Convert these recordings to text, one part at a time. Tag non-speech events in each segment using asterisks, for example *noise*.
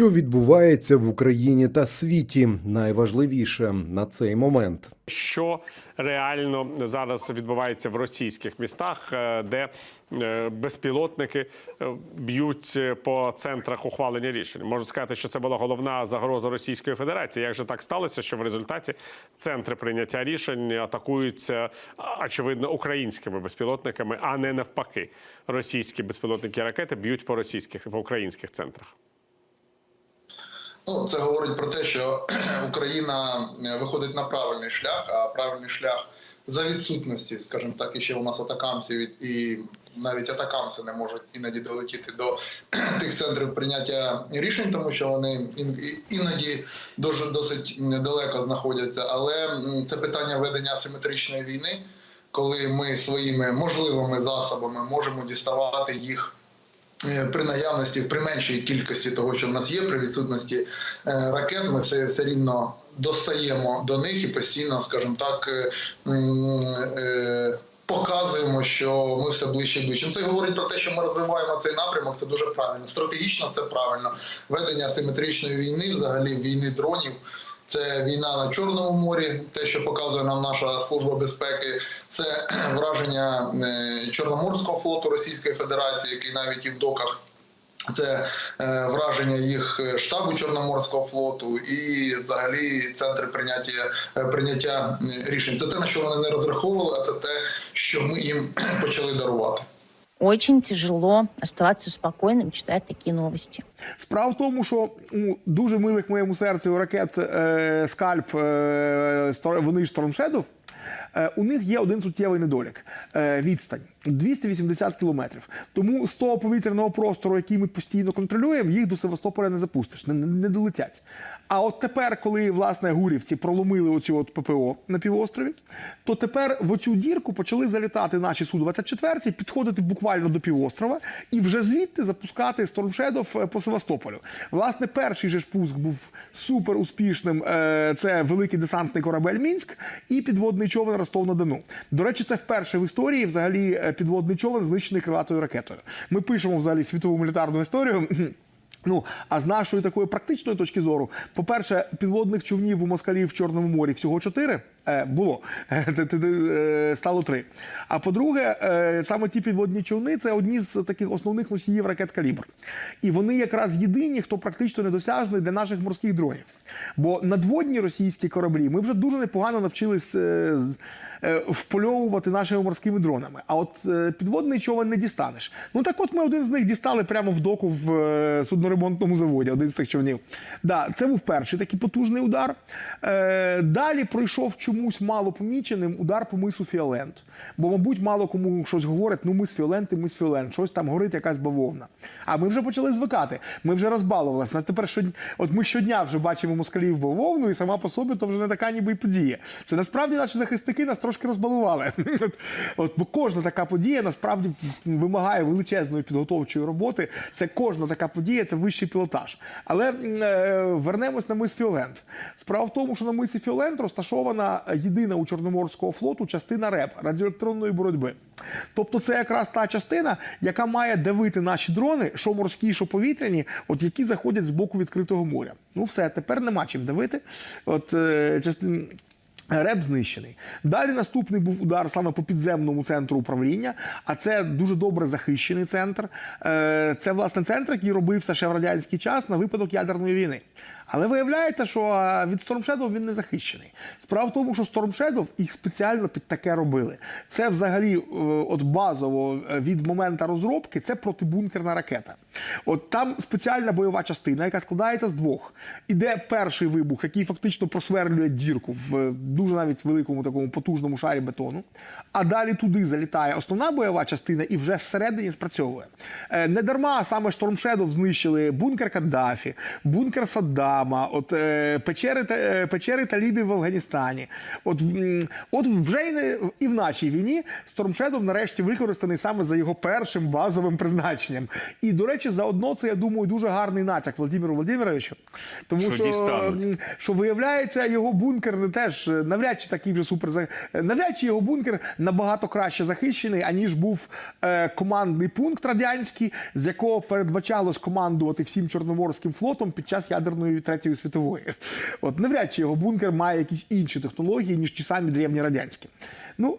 Що відбувається в Україні та світі, найважливіше на цей момент. що реально зараз відбувається в російських містах, е, де е, безпілотники е, б'ють по центрах ухвалення рішень. Можу сказати, що це була головна загроза Російської Федерації. Як же так сталося, що в результаті центри прийняття рішень атакуються очевидно українськими безпілотниками, а не навпаки. Російські безпілотники ракети б'ють по російських по українських центрах. Ну, це говорить про те, що *clears throat* Україна е, виходить на правильний шлях, а правильний шлях за відсутності, скажімо так, і ще у нас атакамсів і- навіть атакамси не можуть іноді долетіти до *clears throat* тих центрів прийняття рішень, тому що вони іноді дуже досить далеко знаходяться. Але це питання ведення асиметричної війни, коли ми своїми можливими засобами можемо діставати їх. Е, При наявності, при меншій кількості того, що в нас є, при відсутності е, ракет, ми все, все рівно достаємо до них і постійно, скажімо так, е, показуємо, що ми все ближче і ближче. Це говорить про те, що ми розвиваємо цей напрямок. Це дуже правильно. Стратегічно це правильно. Ведення асиметричної війни, взагалі війни дронів. Це війна на Чорному морі, те, що показує нам наша служба безпеки, це *clears throat* враження е, Чорноморського флоту Російської Федерації, який навіть і в доках. Це е, враження їх е, штабу Чорноморського флоту і взагалі центри прийняття прийняття рішень. Це те, на що вони не розраховували, а це те, що ми їм *clears throat* почали дарувати. Очень тяжело оставаться спокойным, читая такие новости. Справа в тому, що у дуже милих моєму серцю ракет е, скальп, е, вони ж Storm е, у них є один суттєвий недолік е, відстань 280 кілометрів. Тому з того повітряного простору, який ми постійно контролюємо, їх до Севастополя не запустиш, не, не, долетять. А от тепер, коли власне гурівці проломили оцю от ППО на півострові, то тепер в оцю дірку почали залітати наші су 24 підходити буквально до півострова і вже звідти запускати Storm Shadow по Севастополю. Власне, перший же ж пуск був супер успішним. Е, Це великий десантний корабель Мінськ і підводний човен Ростов на Дону. До речі, це вперше в історії взагалі е, підводний човен знищений крилатою ракетою. Ми пишемо взагалі світову мілітарну історію. *clears throat* Ну, а з нашої такої практичної точки зору, по-перше, підводних човнів у москалів в Чорному морі всього чотири е, було, *laughs* Е, стало три. А по-друге, е, саме ті підводні човни це одні з таких основних носіїв ракет калібр. І вони якраз єдині, хто практично недосяжний для наших морських дронів. Бо надводні російські кораблі ми вже дуже непогано навчились е, е, впольовувати нашими морськими дронами. А от е, підводний човен не дістанеш. Ну так от ми один з них дістали прямо в доку в е, судноремонтному заводі, один з цих човнів. Да, це був перший такий потужний удар. Е, Далі пройшов чомусь мало поміченим удар по мису Фіолент. Бо, мабуть, мало кому щось говорить, ну ми з Фіолент і ми з Фіолент, щось там горить якась бавовна. А ми вже почали звикати. Ми вже розбалувалися. Нас тепер щодня, от ми щодня вже бачимо москалів бавовну, і сама по собі то вже не така ніби й подія. Це насправді наші захисники нас трошки розбалували. *laughs* От, от, бо кожна така подія насправді вимагає величезної підготовчої роботи. Це кожна така подія, це вищий пілотаж. Але е, вернемось на мис Фіолент. Справа в тому, що на мисі Фіолент розташована єдина у Чорноморського флоту частина РЕП радіоелектронної боротьби. Тобто, це якраз та частина, яка має давити наші дрони, що морські, що повітряні, от які заходять з боку відкритого моря. Ну все, тепер нема чим давити. От е, частин. Реп знищений. Далі наступний був удар саме по підземному центру управління, а це дуже добре захищений центр. Е, Це власне центр, який робився ще в радянський час на випадок ядерної війни. Але виявляється, що е, від Storm Shadow він не захищений. Справа в тому, що Storm Shadow їх спеціально під таке робили. Це взагалі, е, от базово е, від моменту розробки, це протибункерна ракета. От там спеціальна бойова частина, яка складається з двох. Іде перший вибух, який фактично просверлює дірку в дуже навіть великому такому потужному шарі бетону. А далі туди залітає основна бойова частина і вже всередині спрацьовує. Не дарма саме Storm Shadow знищили бункер Каддафі, бункер Саддама. Яма, от е, печери, та- е, печери талібів в Афганістані. От, от вже і, не- і в нашій війні Shadow нарешті використаний саме за його першим базовим призначенням. І, до речі, заодно це, я думаю, дуже гарний натяк Володимиру Володимировичу. Тому Що що, що виявляється, його бункер не теж е, навряд чи такий вже супер е, навряд чи його бункер набагато краще захищений, аніж був е, командний пункт радянський, з якого передбачалось командувати всім Чорноморським флотом під час ядерної третьої світової. От навряд чи його бункер має якісь інші технології, ніж ті самі древні радянські. Ну.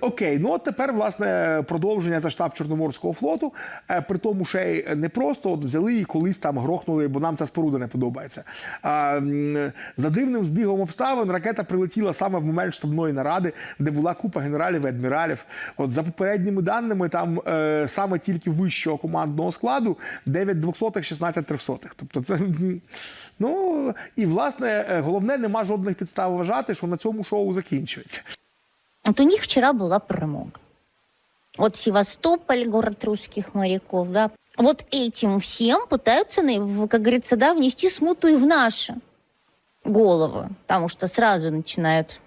Окей, ну от тепер власне продовження за штаб Чорноморського флоту. Е, При тому ще не просто от взяли і колись там грохнули, бо нам ця споруда не подобається. За дивним збігом обставин ракета прилетіла саме в момент штабної наради, де була купа генералів і адміралів. От за попередніми даними, там е, саме тільки вищого командного складу 9 двохсотих, 16 трьохсотих. Тобто це ну і власне е, головне, нема жодних підстав вважати, що на цьому шоу закінчується. Вот у них вчера была промога. Вот Севастополь, город русских моряков, да. Вот этим всем пытаются, на- в- как говорится, да, внести смуту и в наши головы, потому что сразу начинают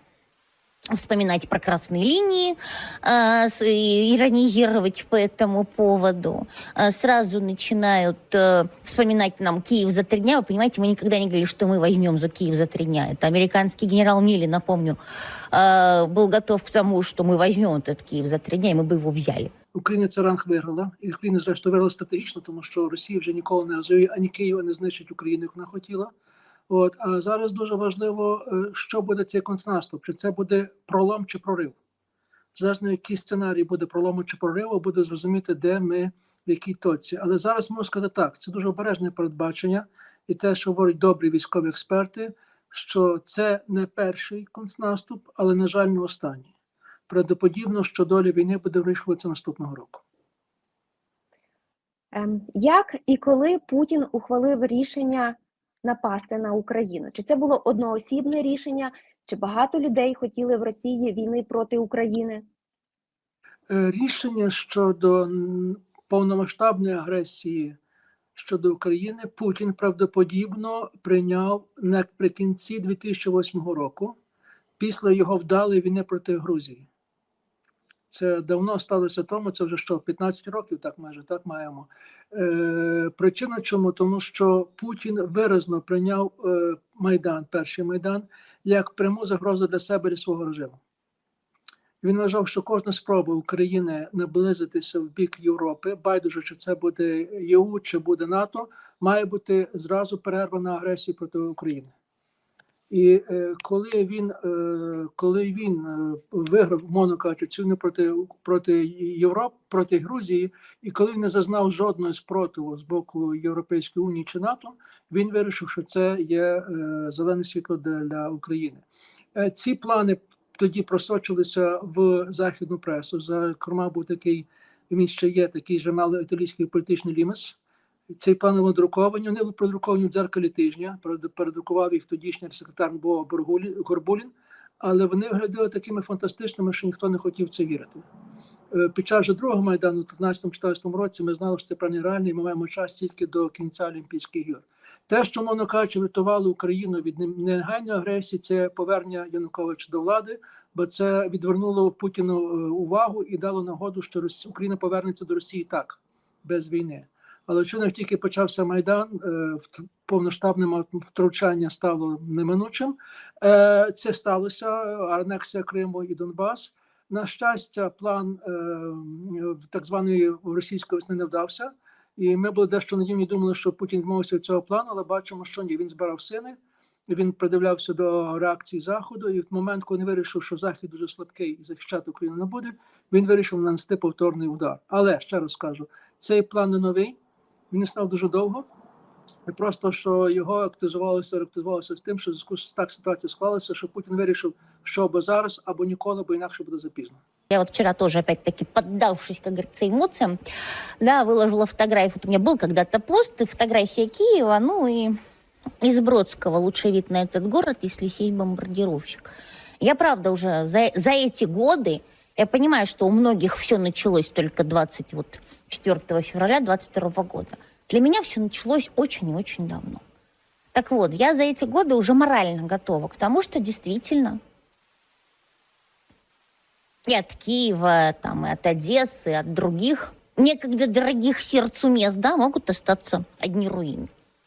вспоминать про красные линии, э, с- и иронизировать по этому поводу. Э, сразу начинают э, вспоминать нам Киев за три дня. Вы понимаете, мы никогда не говорили, что мы возьмем за Киев за три дня. Это американский генерал Милли, напомню, э, был готов к тому, что мы возьмем этот Киев за три дня, и мы бы его взяли. Україна цей ранг виграла, і Україна, зрештою, виграла стратегічно, тому що Росія вже ніколи не розвиє ані Київ, ані знищить Україну, як вона хотіла. От а зараз дуже важливо, е, що буде цей контрнаступ, чи це буде пролом чи прорив. Залежно, який сценарій буде пролому чи прориву, буде зрозуміти, де ми в якій точці. Але зараз можу сказати так: це дуже обережне передбачення, і те, що говорять добрі військові експерти, що це не перший контрнаступ, але, на жаль, не останній. Правдоподібно, що доля війни буде вирішуватися наступного року. Ем, Як і коли Путін ухвалив рішення напасти на Україну? Чи це було одноосібне рішення, чи багато людей хотіли в Росії війни проти України? Е, Рішення щодо повномасштабної агресії щодо України Путін правдоподібно прийняв наприкінці 2008 року після його вдалої війни проти Грузії. Це давно сталося тому, це вже що 15 років, так майже так маємо. Е, причина чому? Тому що Путін виразно прийняв е, Майдан, перший Майдан, як пряму загрозу для себе і свого режиму. Він вважав, що кожна спроба України наблизитися в бік Європи, байдуже, чи це буде ЄУ, чи буде НАТО, має бути зразу перервана агресія проти України. І е, коли він, е, коли він е, виграв, мовно кажучи, цю війну проти, проти Європи, проти Грузії, і коли він не зазнав жодного спротиву з боку Європейської унії чи НАТО, він вирішив, що це є зелене світло для, України. Ці плани тоді просочилися в західну пресу. Зокрема, був такий, він ще є такий журнал італійський політичний лімес. Цей план був друковані, вони продруковані в дзеркалі тижня. перед- Передрукував їх тодішній секретар Боргулі- Горбулін, але вони виглядали такими фантастичними, що ніхто не хотів це вірити. Е, Під час же другого майдану, в 13-14 році, ми знали, що це план реальний, і ми маємо час тільки до кінця Олімпійських ігор. Те, що, мовно кажучи, врятувало Україну від негайної агресії, це повернення Януковича до влади, бо це відвернуло Путіну е, увагу і дало нагоду, що Україна повернеться до Росії так, без війни. Але чому як тільки почався майдан, е, повноштабне втручання стало неминучим. Е, Це сталося анексія Криму і Донбас. На щастя, план е, так званої російської весни не вдався. І ми були дещо надійні думали, що Путін відмовився від цього плану, але бачимо, що ні. Він збирав сини, він придивлявся до реакції Заходу. І в момент, коли він вирішив, що Захід дуже слабкий і захищати Україну не буде, він вирішив нанести повторний удар. Але ще раз кажу, цей план не новий, він не став дуже довго. І просто що його активізувалося, активізувалося з тим, що в зв'язку з так ситуація склалася, що Путін вирішив, що або зараз, або ніколи, бо інакше буде запізно. Я вот вчера тоже, опять-таки, поддавшись, как говорится, эмоциям, да, выложила фотографию. Вот у меня был когда-то пост, и фотография Киева, ну и из Бродского лучший вид на этот город, если сесть бомбардировщик. Я, правда, уже за, за эти годы, я понимаю, что у многих все началось только 24 февраля 22 года. Для меня все началось очень и очень давно. Так вот, я за эти годы уже морально готова к тому, что действительно и от Киева, там, и от Одессы, и от других некогда дорогих сердцу мест, да, могут остаться одни руины.